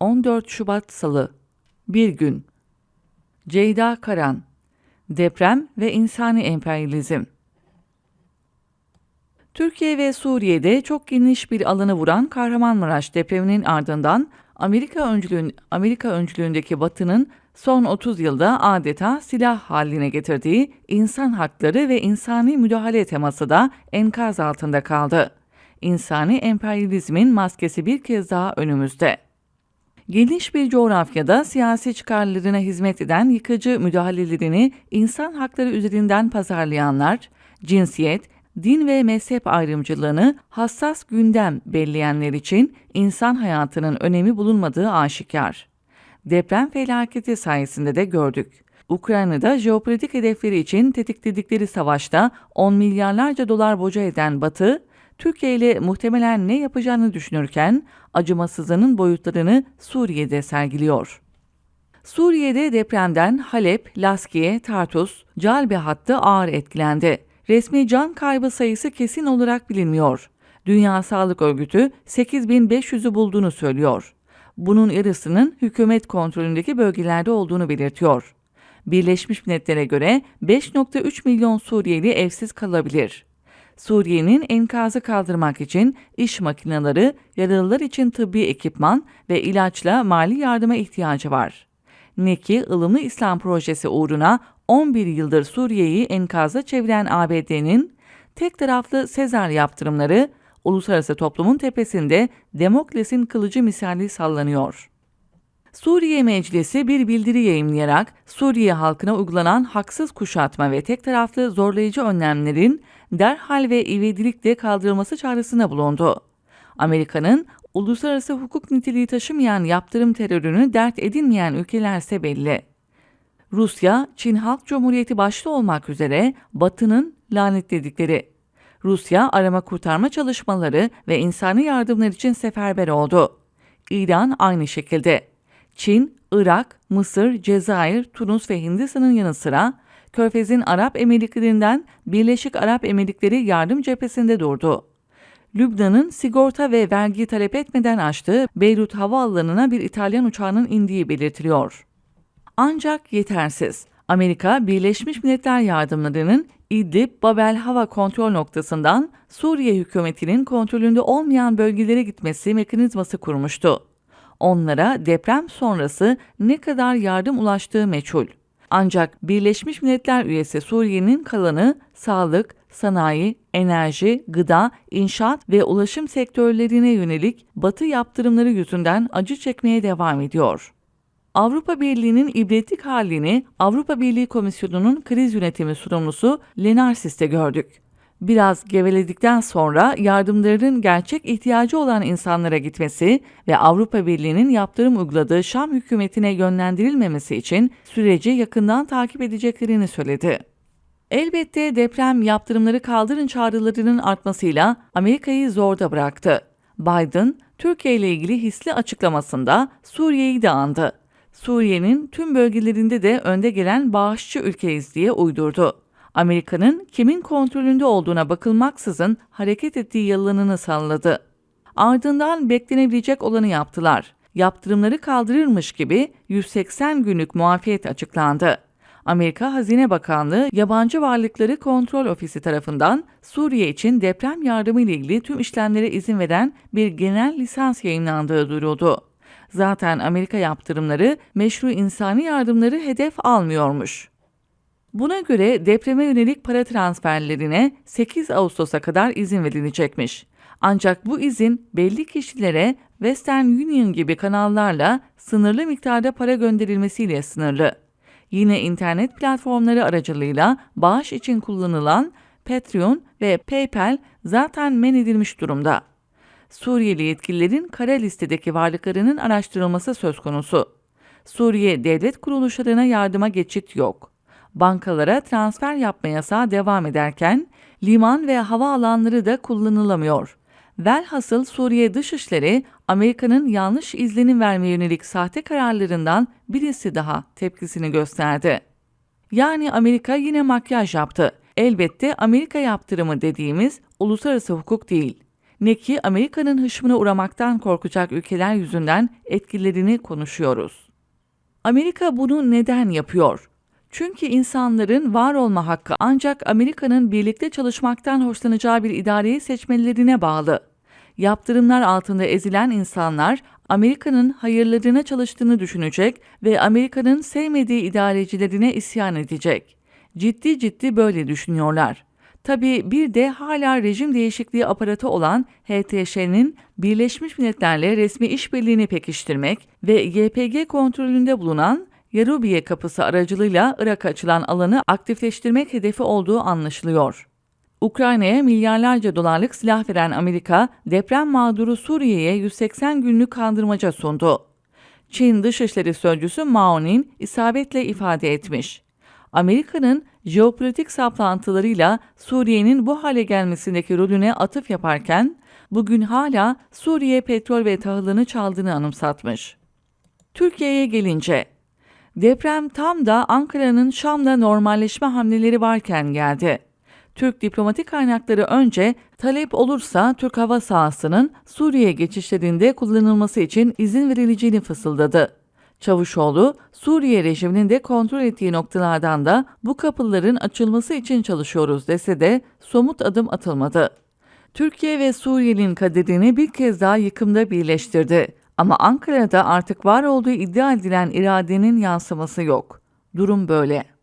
14 Şubat Salı Bir gün Ceyda Karan Deprem ve insani emperyalizm Türkiye ve Suriye'de çok geniş bir alanı vuran Kahramanmaraş depreminin ardından Amerika öncülüğün, Amerika öncülüğündeki Batı'nın son 30 yılda adeta silah haline getirdiği insan hakları ve insani müdahale teması da enkaz altında kaldı. İnsani emperyalizmin maskesi bir kez daha önümüzde. Geniş bir coğrafyada siyasi çıkarlarına hizmet eden yıkıcı müdahalelerini insan hakları üzerinden pazarlayanlar, cinsiyet, din ve mezhep ayrımcılığını hassas gündem belleyenler için insan hayatının önemi bulunmadığı aşikar. Deprem felaketi sayesinde de gördük. Ukrayna'da jeopolitik hedefleri için tetikledikleri savaşta 10 milyarlarca dolar boca eden Batı, Türkiye ile muhtemelen ne yapacağını düşünürken acımasızlığının boyutlarını Suriye'de sergiliyor. Suriye'de depremden Halep, Laskiye, Tartus, Calbe hattı ağır etkilendi. Resmi can kaybı sayısı kesin olarak bilinmiyor. Dünya Sağlık Örgütü 8500'ü bulduğunu söylüyor. Bunun yarısının hükümet kontrolündeki bölgelerde olduğunu belirtiyor. Birleşmiş Milletler'e göre 5.3 milyon Suriyeli evsiz kalabilir. Suriye'nin enkazı kaldırmak için iş makineleri, yaralılar için tıbbi ekipman ve ilaçla mali yardıma ihtiyacı var. Ne ki ılımlı İslam projesi uğruna 11 yıldır Suriye'yi enkaza çeviren ABD'nin tek taraflı Sezar yaptırımları uluslararası toplumun tepesinde Demokles'in kılıcı misali sallanıyor. Suriye Meclisi bir bildiri yayımlayarak Suriye halkına uygulanan haksız kuşatma ve tek taraflı zorlayıcı önlemlerin derhal ve ivedilikle kaldırılması çağrısına bulundu. Amerika'nın uluslararası hukuk niteliği taşımayan yaptırım terörünü dert edinmeyen ülkelerse belli. Rusya, Çin Halk Cumhuriyeti başta olmak üzere Batı'nın lanetledikleri. Rusya arama kurtarma çalışmaları ve insani yardımlar için seferber oldu. İran aynı şekilde. Çin, Irak, Mısır, Cezayir, Tunus ve Hindistan'ın yanı sıra Körfez'in Arap Emirliklerinden Birleşik Arap Emirlikleri yardım cephesinde durdu. Lübnan'ın sigorta ve vergi talep etmeden açtığı Beyrut Havaalanı'na bir İtalyan uçağının indiği belirtiliyor. Ancak yetersiz. Amerika, Birleşmiş Milletler yardımlarının İdlib, Babel hava kontrol noktasından Suriye hükümetinin kontrolünde olmayan bölgelere gitmesi mekanizması kurmuştu. Onlara deprem sonrası ne kadar yardım ulaştığı meçhul. Ancak Birleşmiş Milletler üyesi Suriye'nin kalanı sağlık, sanayi, enerji, gıda, inşaat ve ulaşım sektörlerine yönelik batı yaptırımları yüzünden acı çekmeye devam ediyor. Avrupa Birliği'nin ibretlik halini Avrupa Birliği Komisyonu'nun kriz yönetimi sorumlusu Lenarsis'te gördük. Biraz geveledikten sonra yardımların gerçek ihtiyacı olan insanlara gitmesi ve Avrupa Birliği'nin yaptırım uyguladığı Şam hükümetine yönlendirilmemesi için süreci yakından takip edeceklerini söyledi. Elbette deprem yaptırımları kaldırın çağrılarının artmasıyla Amerika'yı zorda bıraktı. Biden, Türkiye ile ilgili hisli açıklamasında Suriye'yi de andı. Suriye'nin tüm bölgelerinde de önde gelen bağışçı ülkeyiz diye uydurdu. Amerika'nın kimin kontrolünde olduğuna bakılmaksızın hareket ettiği yalanını salladı. Ardından beklenebilecek olanı yaptılar. Yaptırımları kaldırırmış gibi 180 günlük muafiyet açıklandı. Amerika Hazine Bakanlığı Yabancı Varlıkları Kontrol Ofisi tarafından Suriye için deprem yardımı ile ilgili tüm işlemlere izin veren bir genel lisans yayınlandığı duyuruldu. Zaten Amerika yaptırımları meşru insani yardımları hedef almıyormuş. Buna göre depreme yönelik para transferlerine 8 Ağustos'a kadar izin verilecekmiş. Ancak bu izin belli kişilere Western Union gibi kanallarla sınırlı miktarda para gönderilmesiyle sınırlı. Yine internet platformları aracılığıyla bağış için kullanılan Patreon ve PayPal zaten men edilmiş durumda. Suriyeli yetkililerin kara listedeki varlıklarının araştırılması söz konusu. Suriye devlet kuruluşlarına yardıma geçit yok. Bankalara transfer yapma yasağı devam ederken liman ve hava alanları da kullanılamıyor. Velhasıl Suriye Dışişleri Amerika'nın yanlış izlenim vermeye yönelik sahte kararlarından birisi daha tepkisini gösterdi. Yani Amerika yine makyaj yaptı. Elbette Amerika yaptırımı dediğimiz uluslararası hukuk değil. ne ki Amerika'nın hışmına uğramaktan korkacak ülkeler yüzünden etkilerini konuşuyoruz. Amerika bunu neden yapıyor? Çünkü insanların var olma hakkı ancak Amerika'nın birlikte çalışmaktan hoşlanacağı bir idareyi seçmelerine bağlı. Yaptırımlar altında ezilen insanlar Amerika'nın hayırlarına çalıştığını düşünecek ve Amerika'nın sevmediği idarecilerine isyan edecek. Ciddi ciddi böyle düşünüyorlar. Tabi bir de hala rejim değişikliği aparatı olan HTŞ'nin Birleşmiş Milletler'le resmi işbirliğini pekiştirmek ve YPG kontrolünde bulunan Yarubiye kapısı aracılığıyla Irak'a açılan alanı aktifleştirmek hedefi olduğu anlaşılıyor. Ukrayna'ya milyarlarca dolarlık silah veren Amerika, deprem mağduru Suriye'ye 180 günlük kandırmaca sundu. Çin Dışişleri Sözcüsü Mao Ning isabetle ifade etmiş. Amerika'nın jeopolitik saplantılarıyla Suriye'nin bu hale gelmesindeki rolüne atıf yaparken, bugün hala Suriye petrol ve tahılını çaldığını anımsatmış. Türkiye'ye gelince, deprem tam da Ankara'nın Şam'da normalleşme hamleleri varken geldi. Türk diplomatik kaynakları önce talep olursa Türk hava sahasının Suriye geçişlerinde kullanılması için izin verileceğini fısıldadı. Çavuşoğlu, Suriye rejiminin de kontrol ettiği noktalardan da bu kapıların açılması için çalışıyoruz dese de somut adım atılmadı. Türkiye ve Suriye'nin kaderini bir kez daha yıkımda birleştirdi. Ama Ankara'da artık var olduğu iddia edilen iradenin yansıması yok. Durum böyle.